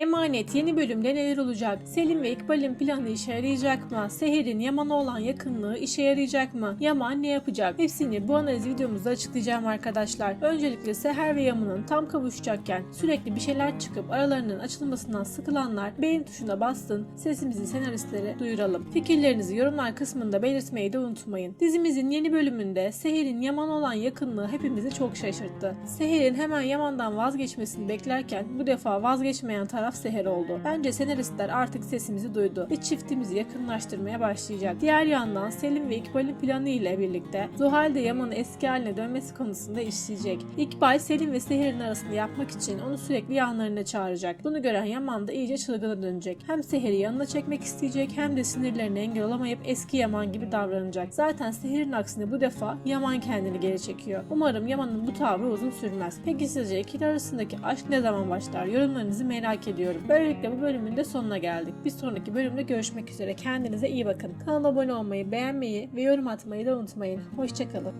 Emanet yeni bölümde neler olacak? Selim ve İkbal'in planı işe yarayacak mı? Seher'in Yaman'a olan yakınlığı işe yarayacak mı? Yaman ne yapacak? Hepsini bu analiz videomuzda açıklayacağım arkadaşlar. Öncelikle Seher ve Yaman'ın tam kavuşacakken sürekli bir şeyler çıkıp aralarının açılmasından sıkılanlar beğen tuşuna bastın. Sesimizi senaristlere duyuralım. Fikirlerinizi yorumlar kısmında belirtmeyi de unutmayın. Dizimizin yeni bölümünde Seher'in Yaman olan yakınlığı hepimizi çok şaşırttı. Seher'in hemen Yaman'dan vazgeçmesini beklerken bu defa vazgeçmeyen taraf Seher oldu. Bence senaristler artık sesimizi duydu ve çiftimizi yakınlaştırmaya başlayacak. Diğer yandan Selim ve İkbal'in planı ile birlikte Zuhal de Yaman'ın eski haline dönmesi konusunda işleyecek. İkbal Selim ve Seher'in arasını yapmak için onu sürekli yanlarına çağıracak. Bunu gören Yaman da iyice çılgına dönecek. Hem Seher'i yanına çekmek isteyecek hem de sinirlerini engel olamayıp eski Yaman gibi davranacak. Zaten Seher'in aksine bu defa Yaman kendini geri çekiyor. Umarım Yaman'ın bu tavrı uzun sürmez. Peki sizce ikili arasındaki aşk ne zaman başlar? Yorumlarınızı merak ediyorum. Böylelikle bu bölümün de sonuna geldik. Bir sonraki bölümde görüşmek üzere. Kendinize iyi bakın. Kanala abone olmayı, beğenmeyi ve yorum atmayı da unutmayın. Hoşçakalın.